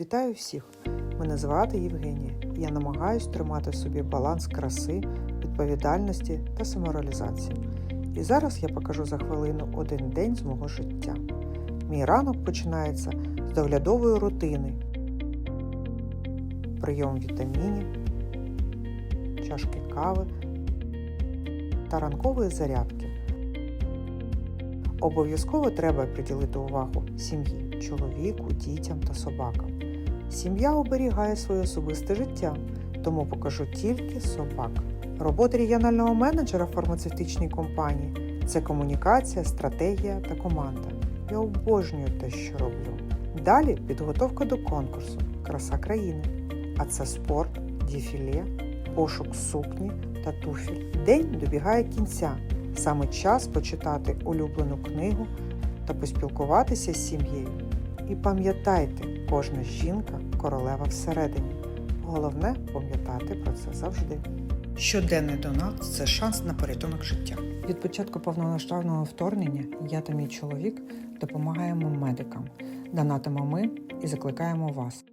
Вітаю всіх! Мене звати Євгенія. Я намагаюсь тримати в собі баланс краси, відповідальності та самореалізації. І зараз я покажу за хвилину один день з мого життя. Мій ранок починається з доглядової рутини, прийом вітамінів, чашки кави та ранкової зарядки. Обов'язково треба приділити увагу сім'ї, чоловіку, дітям та собакам. Сім'я оберігає своє особисте життя, тому покажу тільки собак. Робота регіонального менеджера в фармацевтичній компанії це комунікація, стратегія та команда. Я обожнюю те, що роблю. Далі підготовка до конкурсу Краса країни. А це спорт, дефіле, пошук сукні та туфель. День добігає кінця. Саме час почитати улюблену книгу та поспілкуватися з сім'єю. І пам'ятайте, кожна жінка королева всередині. Головне пам'ятати про це завжди. Щоденний донат це шанс на порятунок життя. Від початку повномасштабного вторгнення я та мій чоловік допомагаємо медикам. Донатимо ми і закликаємо вас.